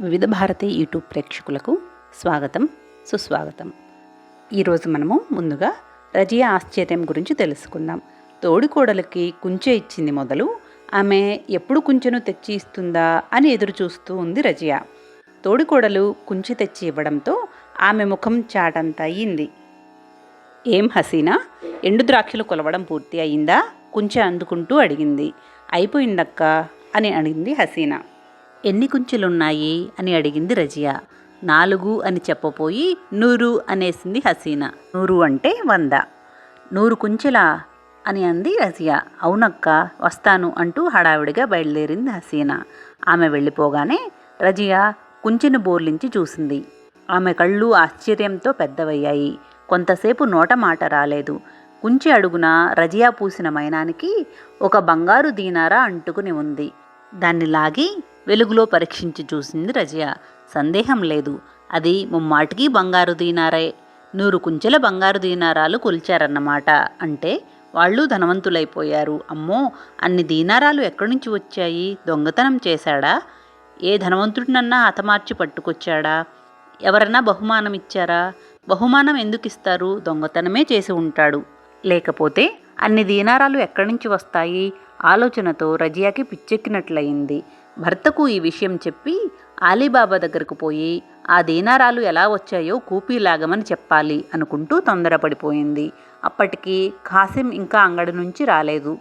వివిధ భారతి యూట్యూబ్ ప్రేక్షకులకు స్వాగతం సుస్వాగతం. ఈరోజు మనము ముందుగా రజియా ఆశ్చర్యం గురించి తెలుసుకుందాం. తోడికోడలకి కుంచె ఇచ్చింది మొదలు ఆమె ఎప్పుడు కుంచెను తెచ్చి ఇస్తుందా అని ఎదురు చూస్తూ ఉంది రజియా. తోడికోడలు కుంచె తెచ్చి ఇవ్వడంతో ఆమె ముఖం చాటంత అయ్యింది. ఏం హసీనా ఎండు ద్రాక్షలు కొలవడం పూర్తి అయిందా కుంచె అందుకుంటూ అడిగింది. అయిపోయిందక్క? అని అడిగింది హసీనా. ఎన్ని కుంచెలున్నాయి అని అడిగింది రజియా. నాలుగు అని చెప్పపోయి నూరు అనేసింది హసీనా. నూరు అంటే వంద. నూరు కుంచెలా? అని అంది రజియా. అవునక్క వస్తాను అంటూ హడావిడిగా బయలుదేరింది హసీనా. ఆమె వెళ్ళిపోగానే రజియా కుంచెను బోర్లించి చూసింది. ఆమె కళ్ళు ఆశ్చర్యంతో పెద్దవయ్యాయి. కొంతసేపు నోట మాట రాలేదు. కుంచె అడుగున రజియా పూసిన మైనానికి ఒక బంగారు దీనారా అంటుకుని ఉంది. దాన్ని లాగి వెలుగులో పరీక్షించి చూసింది రజియా. సందేహం లేదు. అది ముమ్మాటికి బంగారు దీనారే. నూరు కుంచెల బంగారు దీనారాలు కొలిచారన్నమాట. అంటే వాళ్ళు ధనవంతులైపోయారు. అమ్మో అన్ని దీనారాలు ఎక్కడి నుంచి వచ్చాయి? దొంగతనం చేశాడా? ఏ ధనవంతుడినన్నా హతమార్చి పట్టుకొచ్చాడా? ఎవరన్నా బహుమానం ఇచ్చారా? బహుమానం ఎందుకు ఇస్తారు? దొంగతనమే చేసి ఉంటాడు. లేకపోతే అన్ని దీనారాలు ఎక్కడి నుంచి వస్తాయి? ఆలోచనతో రజియాకి పిచ్చెక్కినట్లయింది. భర్తకు ఈ విషయం చెప్పి ఆలీబాబా దగ్గరకు పోయి ఆ దీనారాలు ఎలా వచ్చాయో కూపీ లాగమని చెప్పాలి అనుకుంటూ తొందరపడిపోయింది. అప్పటికి ఖాసిం ఇంకా అంగడి నుంచి రాలేదు.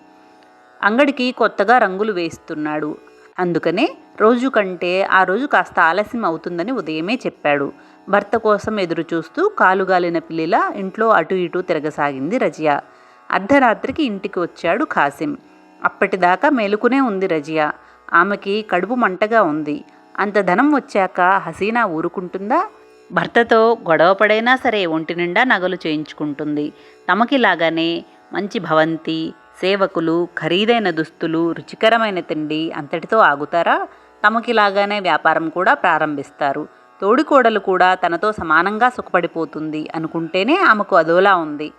అంగడికి కొత్తగా రంగులు వేస్తున్నాడు అందుకనే రోజు కంటే ఆ రోజు కాస్త ఆలస్యం అవుతుందని ఉదయమే చెప్పాడు. భర్త కోసం ఎదురు చూస్తూ కాలుగాలిన పిల్లిలా ఇంట్లో అటు ఇటు తిరగసాగింది రజియా. అర్ధరాత్రికి ఇంటికి వచ్చాడు ఖాసిం అప్పటిదాకా మేలుకునే ఉంది రజియా. ఆమెకి కడుపు మంటగా ఉంది. అంత ధనం వచ్చాక హసీనా ఊరుకుంటుందా? భర్తతో గొడవ పడైనా సరే ఒంటి నిండా నగలు చేయించుకుంటుంది. తమకిలాగానే మంచి భవంతి సేవకులు ఖరీదైన దుస్తులు రుచికరమైన తిండి అంతటితో ఆగుతారా? తమకిలాగానే వ్యాపారం కూడా ప్రారంభిస్తారు. తోడికోడలు కూడా తనతో సమానంగా సుఖపడిపోతుంది అనుకుంటేనే ఆమెకు అదోలా ఉంది.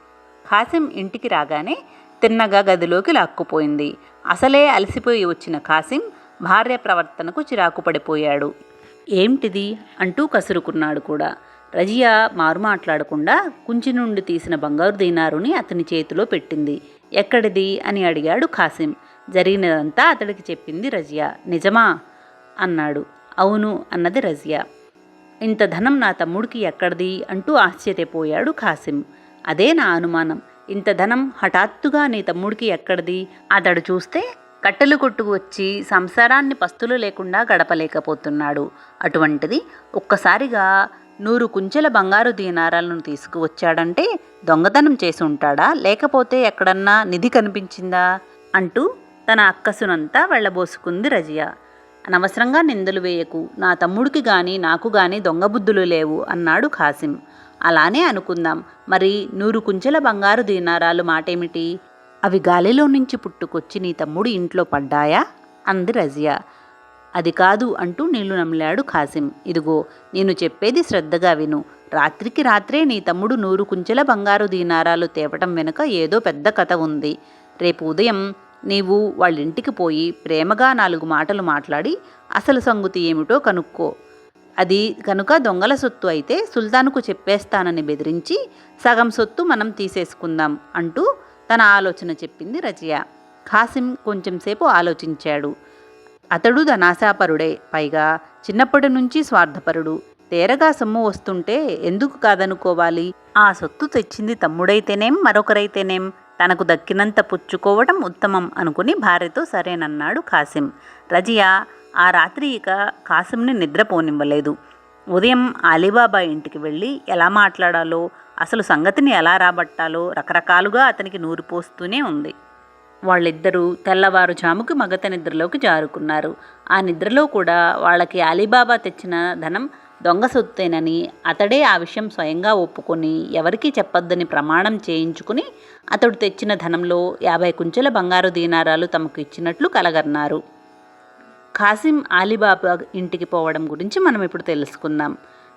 ఖాసిం ఇంటికి రాగానే తిన్నగా గదిలోకి లాక్కుపోయింది. అసలే అలసిపోయి వచ్చిన ఖాసిం భార్య ప్రవర్తనకు చిరాకు పడిపోయాడు ఏమిటిది? అంటూ కసురుకున్నాడు కూడా. రజియా మారు మాట్లాడకుండా కుంచి నుండి తీసిన బంగారు దీనారుని అతని చేతిలో పెట్టింది. ఎక్కడిది? అని అడిగాడు ఖాసిం జరిగినదంతా అతడికి చెప్పింది రజియా. నిజమా? అన్నాడు. అవును అన్నది రజియా. ఇంత ధనం నా తమ్ముడికి ఎక్కడిది? అంటూ ఆశ్చర్యపోయాడు ఖాసిం అదే నా అనుమానం. ఇంత ధనం హఠాత్తుగా నీ తమ్ముడికి ఎక్కడిది? అతడు చూస్తే కట్టెలు కొట్టుకు వచ్చి సంసారాన్ని పస్తులు లేకుండా గడపలేకపోతున్నాడు. అటువంటిది ఒక్కసారిగా నూరు కుంచెల బంగారు దీనారాలను తీసుకువచ్చాడంటే దొంగతనం చేసి ఉంటాడా? లేకపోతే ఎక్కడన్నా నిధి కనిపించిందా? అంటూ తన అక్కసునంతా వెళ్ళబోసుకుంది రజియా. అనవసరంగా నిందలు వేయకు. నా తమ్ముడికి గాని నాకు గాని దొంగ బుద్ధులు లేవు అన్నాడు ఖాసిం. అలానే అనుకుందాం. మరి నూరు కుంచెల బంగారు దీనారాలు మాటేమిటి? అవి గాలిలో నుంచి పుట్టుకొచ్చి నీ తమ్ముడు ఇంట్లో పడ్డాయా? అంది రజియా. అది కాదు అంటూ నీళ్ళు నమిలాడు ఖాసిం. ఇదిగో నేను చెప్పేది శ్రద్ధగా విను. రాత్రికి రాత్రే నీ తమ్ముడు నూరు కుంచెల బంగారు దీనారాలు తేవటం వెనుక ఏదో పెద్ద కథ ఉంది. రేపు ఉదయం నీవు వాళ్ళింటికి పోయి ప్రేమగా నాలుగు మాటలు మాట్లాడి అసలు సంగతి ఏమిటో కనుక్కో. అది కనుక దొంగల సొత్తు అయితే సుల్తానుకు చెప్పేస్తానని బెదిరించి సగం సొత్తు మనం తీసేసుకుందాం అంటూ తన ఆలోచన చెప్పింది రజియా. ఖాసిం కొంచెంసేపు ఆలోచించాడు. అతడు ధనాశాపరుడే పైగా చిన్నప్పటి నుంచి స్వార్థపరుడు. తేరగా సొమ్ము వస్తుంటే ఎందుకు కాదనుకోవాలి? ఆ సొత్తు తెచ్చింది తమ్ముడైతేనేం మరొకరైతేనేం? తనకు దక్కినంత పుచ్చుకోవడం ఉత్తమం అనుకుని భార్యతో సరేనన్నాడు ఖాసిం. రజియా ఆ రాత్రి ఇక కాసింని నిద్రపోనివ్వలేదు. ఉదయం అలీబాబా ఇంటికి వెళ్ళి ఎలా మాట్లాడాలో అసలు సంగతిని ఎలా రాబట్టాలో రకరకాలుగా అతనికి నూరిపోస్తూనే ఉంది. వాళ్ళిద్దరూ తెల్లవారుజాముకి మగత నిద్రలోకి జారుకున్నారు. ఆ నిద్రలో కూడా వాళ్ళకి అలీబాబా తెచ్చిన ధనం దొంగ సొత్తేనని అతడే ఆ విషయం స్వయంగా ఒప్పుకొని ఎవరికీ చెప్పొద్దని ప్రమాణం చేయించుకుని అతడు తెచ్చిన ధనంలో యాభై కుంచెల బంగారు దీనారాలు తమకు ఇచ్చినట్లు కలగన్నారు. ఖాసిం ఆలీబాబా ఇంటికి పోవడం గురించి మనం ఇప్పుడు తెలుసుకుందాం.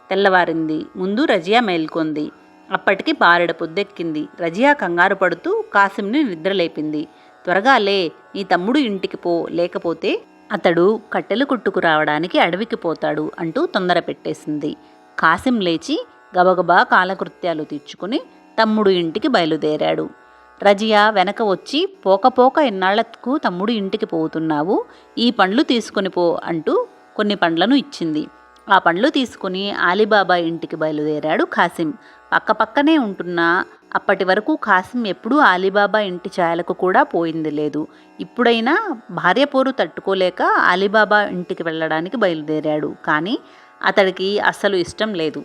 తెల్లవారింది. ముందు రజియా మేల్కొంది. అప్పటికి బారెడ పొద్దెక్కింది. రజియా కంగారు పడుతూ కాసింని నిద్రలేపింది. త్వరగా లే నీ తమ్ముడు ఇంటికి పో లేకపోతే అతడు కట్టెలు కొట్టుకు రావడానికి అడవికి పోతాడు అంటూ తొందర పెట్టేసింది. కాసిం లేచి గబగబా కాలకృత్యాలు తీర్చుకుని తమ్ముడు ఇంటికి బయలుదేరాడు. రజియా వెనక వచ్చి పోకపోక ఎన్నాళ్ళకు తమ్ముడు ఇంటికి పోతున్నావు? ఈ పండ్లు తీసుకుని పో అంటూ కొన్ని పండ్లను ఇచ్చింది. ఆ పండ్లు తీసుకుని ఆలీబాబా ఇంటికి బయలుదేరాడు ఖాసిం. పక్కపక్కనే ఉంటున్న అప్పటి వరకు కాసిం ఎప్పుడూ ఆలీబాబా ఇంటి ఛాయలకు కూడా పోయింది లేదు. ఇప్పుడైనా భార్య పోరు తట్టుకోలేక ఆలీబాబా ఇంటికి వెళ్ళడానికి బయలుదేరాడు. కానీ అతడికి అస్సలు ఇష్టం లేదు.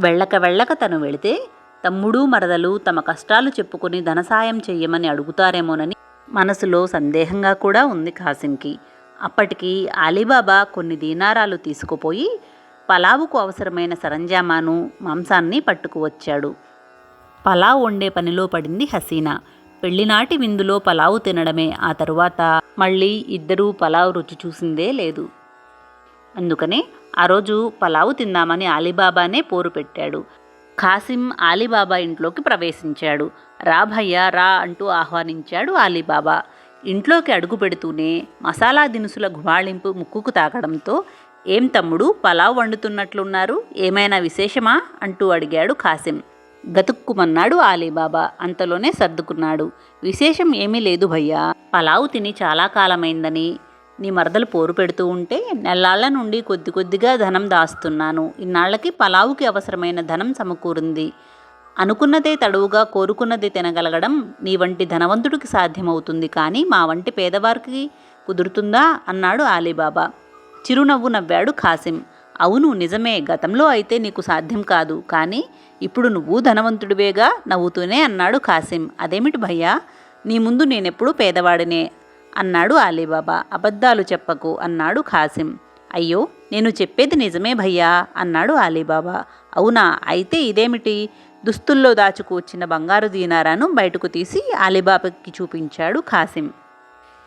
వెళ్ళక వెళ్ళక తను వెళితే తమ్ముడు మరదలు తమ కష్టాలు చెప్పుకుని ధనసాయం చెయ్యమని అడుగుతారేమోనని మనసులో సందేహంగా కూడా ఉంది ఖాసింకి. అప్పటికి అలీబాబా కొన్ని దీనారాలు తీసుకుపోయి పలావుకు అవసరమైన సరంజామాను మాంసాన్ని పట్టుకువచ్చాడు. పలావ్ వండే పనిలో పడింది హసీనా. పెళ్ళినాటి విందులో పలావు తినడమే. ఆ తరువాత మళ్ళీ ఇద్దరూ పలావ్ రుచి చూసిందే లేదు. అందుకనే ఆ రోజు పలావు తిందామని అలీబాబానే పోరు పెట్టాడు. ఖాసిం అలీబాబా ఇంట్లోకి ప్రవేశించాడు. రా భయ్యా రా అంటూ ఆహ్వానించాడు అలీబాబా. ఇంట్లోకి అడుగు పెడుతూనే మసాలా దినుసుల గుబాళింపు ముక్కుకు తాకడంతో ఏం తమ్ముడు పలావ్ వండుతున్నట్లున్నారు? ఏమైనా విశేషమా? అంటూ అడిగాడు ఖాసిం గతుక్కుమన్నాడు ఆలీబాబా అంతలోనే సర్దుకున్నాడు. విశేషం ఏమీ లేదు భయ్యా పలావు తిని చాలా కాలమైందని. నీ మరదలు పోరు పెడుతూ ఉంటే నెలాళ్ళ నుండి కొద్ది కొద్దిగా ధనం దాస్తున్నాను. ఇన్నాళ్ళకి పలావుకి అవసరమైన ధనం సమకూరింది. అనుకున్నదే తడువుగా కోరుకున్నది తినగలగడం నీ వంటి ధనవంతుడికి సాధ్యమవుతుంది కానీ మా వంటి పేదవారికి కుదురుతుందా? అన్నాడు ఆలీబాబా. చిరునవ్వు నవ్వాడు ఖాసిం. అవును నిజమే. గతంలో అయితే నీకు సాధ్యం కాదు. కానీ ఇప్పుడు నువ్వు ధనవంతుడివేగా నవ్వుతూనే అన్నాడు ఖాసిం. అదేమిటి భయ్యా? నీ ముందు నేనెప్పుడూ పేదవాడినే అన్నాడు ఆలీబాబా. అబద్ధాలు చెప్పకు అన్నాడు ఖాసిం. అయ్యో నేను చెప్పేది నిజమే భయ్యా అన్నాడు ఆలీబాబా. అవునా? అయితే ఇదేమిటి? దుస్తుల్లో దాచుకూర్చిన బంగారు దీనారాను బయటకు తీసి అలీబాబాకి చూపించాడు ఖాసిం.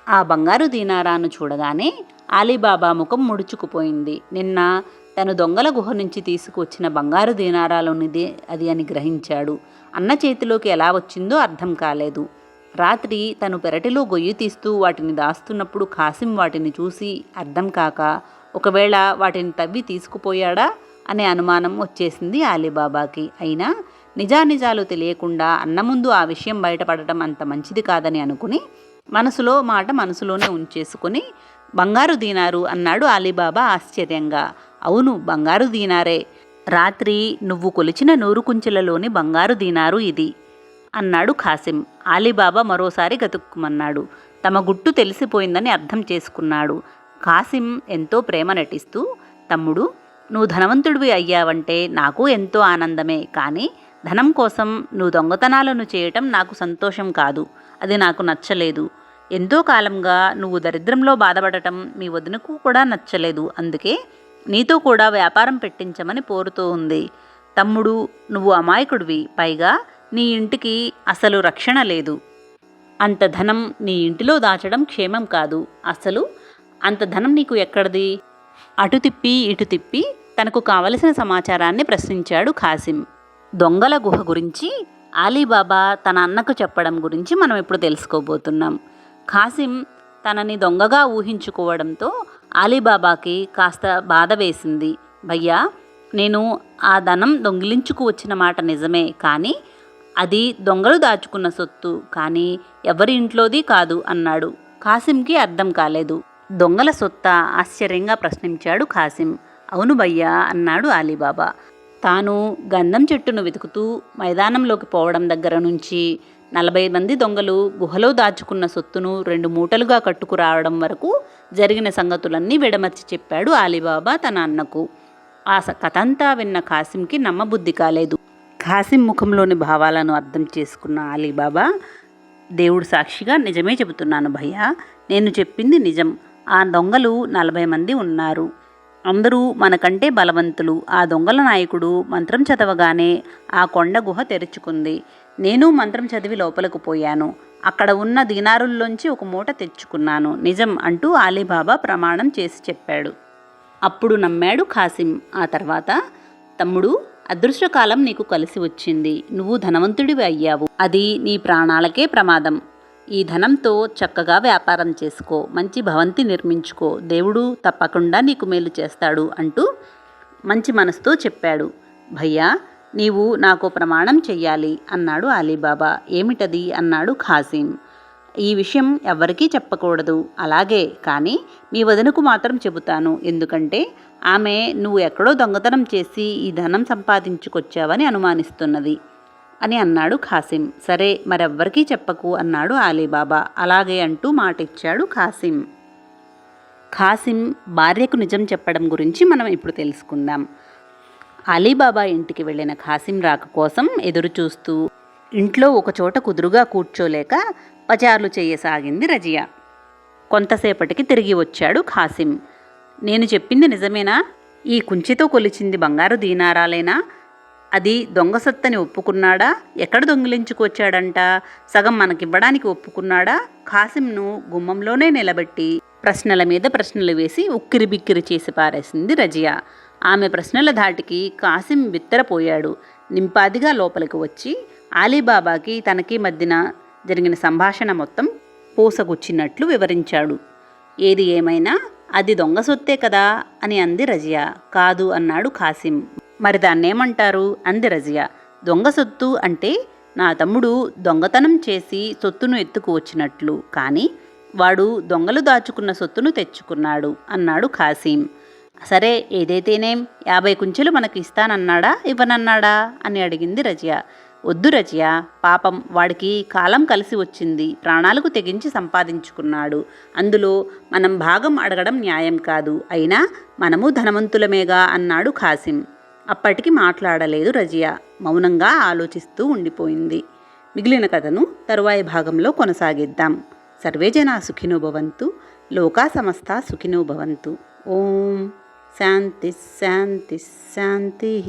ఆ బంగారు దీనారాను చూడగానే అలీబాబా ముఖం ముడుచుకుపోయింది. నిన్న తను దొంగల గుహ నుంచి తీసుకువచ్చిన బంగారు దీనారాలోనిదే అది అని గ్రహించాడు. అన్న చేతిలోకి ఎలా వచ్చిందో అర్థం కాలేదు. రాత్రి తను పెరటిలో గొయ్యి తీస్తూ వాటిని దాస్తున్నప్పుడు ఖాసిం వాటిని చూసి అర్థం కాక ఒకవేళ వాటిని తవ్వి తీసుకుపోయాడా? అనే అనుమానం వచ్చేసింది అలీబాబాకి. అయినా నిజానిజాలు తెలియకుండా అన్న ముందు ఆ విషయం బయటపడటం అంత మంచిది కాదని అనుకుని మనసులో మాట మనసులోనే ఉంచేసుకుని బంగారు దీనారు అన్నాడు అలీబాబా ఆశ్చర్యంగా. అవును బంగారు దీనారే. రాత్రి నువ్వు కొలిచిన నూరు కుంచెలలోని బంగారు దీనారు ఇది అన్నాడు ఖాసిం. ఆలీబాబా మరోసారి గతుక్కుమన్నాడు. తమ గుట్టు తెలిసిపోయిందని అర్థం చేసుకున్నాడు. కాసిం ఎంతో ప్రేమ నటిస్తూ తమ్ముడు నువ్వు ధనవంతుడివి అయ్యావంటే నాకు ఎంతో ఆనందమే. కానీ ధనం కోసం నువ్వు దొంగతనాలను చేయటం నాకు సంతోషం కాదు. అది నాకు నచ్చలేదు. ఎంతో కాలంగా నువ్వు దరిద్రంలో బాధపడటం మీ వదినకు కూడా నచ్చలేదు. అందుకే నీతో కూడా వ్యాపారం పెట్టించమని పోరుతూ ఉంది. తమ్ముడు నువ్వు అమాయకుడివి. పైగా నీ ఇంటికి అసలు రక్షణ లేదు. అంత ధనం నీ ఇంటిలో దాచడం క్షేమం కాదు. అసలు అంత ధనం నీకు ఎక్కడిది? అటు తిప్పి ఇటు తిప్పి తనకు కావలసిన సమాచారాన్ని ప్రశ్నించాడు ఖాసిం. దొంగల గుహ గురించి అలీబాబా తన అన్నకు చెప్పడం గురించి మనం ఇప్పుడు తెలుసుకోబోతున్నాం. ఖాసిం తనని దొంగగా ఊహించుకోవడంతో అలీబాబాకి కాస్త బాధ వేసింది. భయ్యా నేను ఆ ధనం దొంగిలించుకు వచ్చిన మాట నిజమే కానీ అది దొంగలు దాచుకున్న సొత్తు కానీ ఎవరి ఇంట్లోది కాదు అన్నాడు. కాసింకి అర్థం కాలేదు. దొంగల సొత్తా ఆశ్చర్యంగా ప్రశ్నించాడు కాసిం అవును భయ్యా అన్నాడు అలీబాబా. తాను గంధం చెట్టును వెతుకుతూ మైదానంలోకి పోవడం దగ్గర నుంచి నలభై మంది దొంగలు గుహలో దాచుకున్న సొత్తును రెండు మూటలుగా కట్టుకురావడం వరకు జరిగిన సంగతులన్నీ విడమర్చి చెప్పాడు అలీబాబా తన అన్నకు. ఆ స- కథంతా విన్న కాసింకి నమ్మబుద్ధి కాలేదు. కాసిం ముఖంలోని భావాలను అర్థం చేసుకున్న అలీబాబా దేవుడు సాక్షిగా నిజమే చెబుతున్నాను భయ్యా నేను చెప్పింది నిజం. ఆ దొంగలు నలభై మంది ఉన్నారు. అందరూ మనకంటే బలవంతులు. ఆ దొంగల నాయకుడు మంత్రం చదవగానే ఆ కొండ గుహ తెరుచుకుంది. నేను మంత్రం చదివి లోపలకు పోయాను. అక్కడ ఉన్న దీనారుల్లోంచి ఒక మూట తెచ్చుకున్నాను. నిజం అంటూ ఆలీబాబా ప్రమాణం చేసి చెప్పాడు. అప్పుడు నమ్మాడు ఖాసిం. ఆ తర్వాత తమ్ముడు అదృష్టకాలం నీకు కలిసి వచ్చింది. నువ్వు ధనవంతుడివి అయ్యావు. అది నీ ప్రాణాలకే ప్రమాదం. ఈ ధనంతో చక్కగా వ్యాపారం చేసుకో మంచి భవంతి నిర్మించుకో దేవుడు తప్పకుండా నీకు మేలు చేస్తాడు అంటూ మంచి మనసుతో చెప్పాడు. భయ్యా నీవు నాకు ప్రమాణం చెయ్యాలి అన్నాడు అలీబాబా. ఏమిటది? అన్నాడు ఖాసిం. ఈ విషయం ఎవ్వరికీ చెప్పకూడదు. అలాగే కానీ మీ వదనకు మాత్రం చెబుతాను. ఎందుకంటే ఆమె నువ్వు ఎక్కడో దొంగతనం చేసి ఈ ధనం సంపాదించుకొచ్చావని అనుమానిస్తున్నది. అని అన్నాడు ఖాసిం. సరే మరెవ్వరికీ చెప్పకు అన్నాడు ఆలీబాబా. అలాగే అంటూ మాట ఇచ్చాడు ఖాసిం. ఖాసిం భార్యకు నిజం చెప్పడం గురించి మనం ఇప్పుడు తెలుసుకుందాం. అలీబాబా ఇంటికి వెళ్ళిన ఖాసిం రాక కోసం ఎదురు చూస్తూ ఇంట్లో ఒకచోట కుదురుగా కూర్చోలేక పచార్లు చేయసాగింది రజియా. కొంతసేపటికి తిరిగి వచ్చాడు ఖాసిం. నేను చెప్పింది నిజమేనా? ఈ కుంచితో కొలిచింది బంగారు దీనారాలేనా? అది దొంగ సత్తని ఒప్పుకున్నాడా? ఎక్కడ దొంగిలించుకొచ్చాడంట? సగం మనకివ్వడానికి ఒప్పుకున్నాడా? కాసింను గుమ్మంలోనే నిలబెట్టి ప్రశ్నల మీద ప్రశ్నలు వేసి ఉక్కిరి బిక్కిరి చేసి పారేసింది రజియా. ఆమె ప్రశ్నల ధాటికి కాసిం విత్తరపోయాడు నింపాదిగా లోపలికి వచ్చి ఆలీబాబాకి తనకి మధ్యన జరిగిన సంభాషణ మొత్తం పూసగుచ్చినట్లు వివరించాడు. ఏది ఏమైనా అది దొంగ సొత్తే కదా అని అంది రజియా. కాదు అన్నాడు కాసిం. మరి దాన్నేమంటారు? అంది రజియా. దొంగ సొత్తు అంటే నా తమ్ముడు దొంగతనం చేసి సొత్తును ఎత్తుకు వచ్చినట్లు. కానీ వాడు దొంగలు దాచుకున్న సొత్తును తెచ్చుకున్నాడు అన్నాడు ఖాసీం. సరే ఏదైతేనేం యాభై కుంచెలు మనకి ఇస్తానన్నాడా? ఇవ్వనన్నాడా? అని అడిగింది రజియా. వద్దు రజియా పాపం వాడికి కాలం కలిసి వచ్చింది. ప్రాణాలకు తెగించి సంపాదించుకున్నాడు. అందులో మనం భాగం అడగడం న్యాయం కాదు. అయినా మనము ధనవంతులమేగా అన్నాడు ఖాసిం. అప్పటికి మాట్లాడలేదు రజియా. మౌనంగా ఆలోచిస్తూ ఉండిపోయింది. మిగిలిన కథను తరువాయి భాగంలో కొనసాగిద్దాం. సర్వే జన సుఖినో భవంతు లోకా సమస్త సుఖినో భవంతు ఓం శాంతి శాంతి శాంతి.